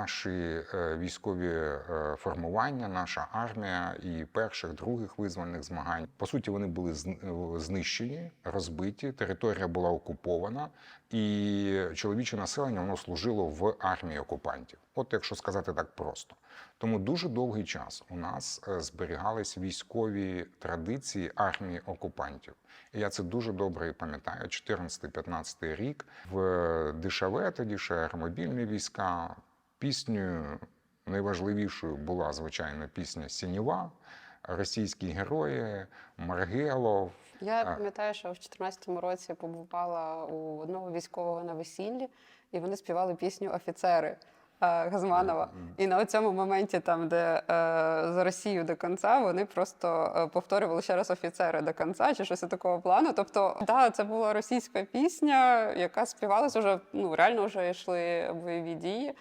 наші е, військові е, формування, наша армія і перших, других визвольних змагань. По суті, вони були е, знищені, розбиті. Територія була окупована, і чоловіче населення воно служило в армії окупантів. От якщо сказати так просто. Тому дуже довгий час у нас зберігались військові традиції армії окупантів. І я це дуже добре пам'ятаю. 14-15 рік в ДШВ, тоді ще аеромобільні війська. Піснею найважливішою була звичайно пісня Сінєва, російські герої, Маргелов. Я пам'ятаю, що в 2014 році побувала у одного військового на весіллі, і вони співали пісню Офіцери е, Газманова. І на цьому моменті, там, де е, за Росію до кінця, вони просто е, повторювали ще раз офіцери до кінця, чи щось такого плану. Тобто, да, це була російська пісня, яка співалася вже ну реально вже йшли бойові дії.